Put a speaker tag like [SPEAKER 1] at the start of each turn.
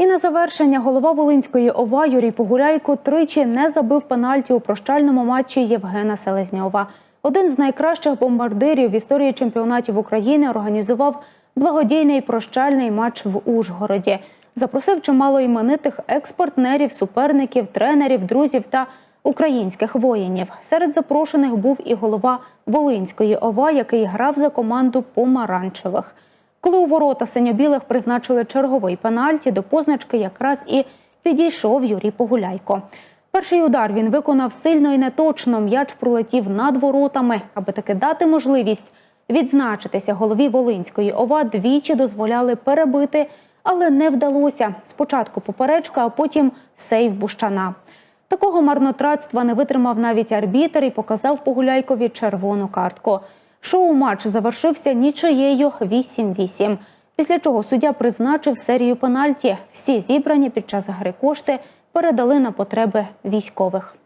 [SPEAKER 1] І на завершення голова Волинської ОВА Юрій Погуляйко тричі не забив пенальті у прощальному матчі Євгена Селезньова. Один з найкращих бомбардирів в історії чемпіонатів України організував благодійний прощальний матч в Ужгороді. Запросив чимало іменитих експортнерів, суперників, тренерів, друзів та українських воїнів. Серед запрошених був і голова Волинської ОВА, який грав за команду помаранчевих. Коли у ворота синьо-білих призначили черговий пенальті, до позначки якраз і підійшов Юрій Погуляйко. Перший удар він виконав сильно і неточно. М'яч пролетів над воротами, аби таки дати можливість відзначитися голові Волинської ОВА. Двічі дозволяли перебити, але не вдалося. Спочатку поперечка, а потім сейв Бущана. Такого марнотратства не витримав навіть арбітер і показав Погуляйкові червону картку. Шоу-матч завершився нічиєю 8-8. Після чого суддя призначив серію пенальті. Всі зібрані під час гри кошти передали на потреби військових.